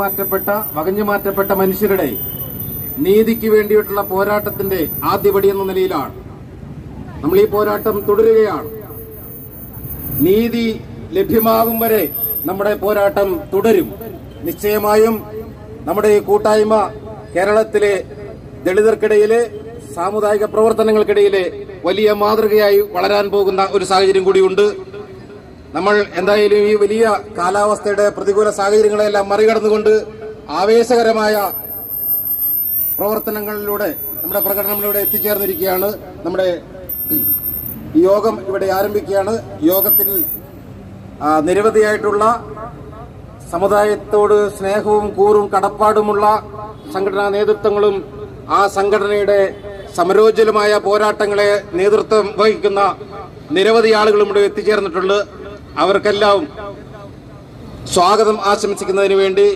മാറ്റപ്പെട്ട വകഞ്ഞു മാറ്റപ്പെട്ട മനുഷ്യരുടെ നീതിക്ക് വേണ്ടിയിട്ടുള്ള പോരാട്ടത്തിന്റെ ആദ്യപടി എന്ന നിലയിലാണ്. നമ്മൾ ഈ പോരാട്ടം തുടരുകയാണ്. നീതി ലഭ്യമാകും വരെ നമ്മുടെ പോരാട്ടം തുടരും. നിശ്ചയമായും നമ്മുടെ ഈ കൂട്ടായ്മ കേരളത്തിലെ ദളിതർക്കിടയിലെ സാമുദായിക പ്രവർത്തനങ്ങൾക്കിടയിലെ വലിയ മാതൃകയായി വളരാൻ പോകുന്ന ഒരു സാഹചര്യം കൂടിയുണ്ട്. നമ്മൾ എന്തായാലും ഈ വലിയ കാലാവസ്ഥയുടെ പ്രതികൂല സാഹചര്യങ്ങളെല്ലാം മറികടന്നുകൊണ്ട് ആവേശകരമായ പ്രവർത്തനങ്ങളിലൂടെ നമ്മുടെ പ്രകടനങ്ങളിലൂടെ എത്തിച്ചേർന്നിരിക്കുകയാണ്. നമ്മുടെ യോഗം ഇവിടെ ആരംഭിക്കുകയാണ്. യോഗത്തിൽ നിരവധിയായിട്ടുള്ള സമുദായത്തോട് സ്നേഹവും കൂറും കടപ്പാടുമുള്ള സംഘടനാ നേതൃത്വങ്ങളും ആ സംഘടനയുടെ സമരോജ്വലമായ പോരാട്ടങ്ങളെ നേതൃത്വം വഹിക്കുന്ന നിരവധി ആളുകളും ഇവിടെ എത്തിച്ചേർന്നിട്ടുണ്ട്. അവർക്കെല്ലാം സ്വാഗതം ആശംസിക്കുന്നതിന് വേണ്ടി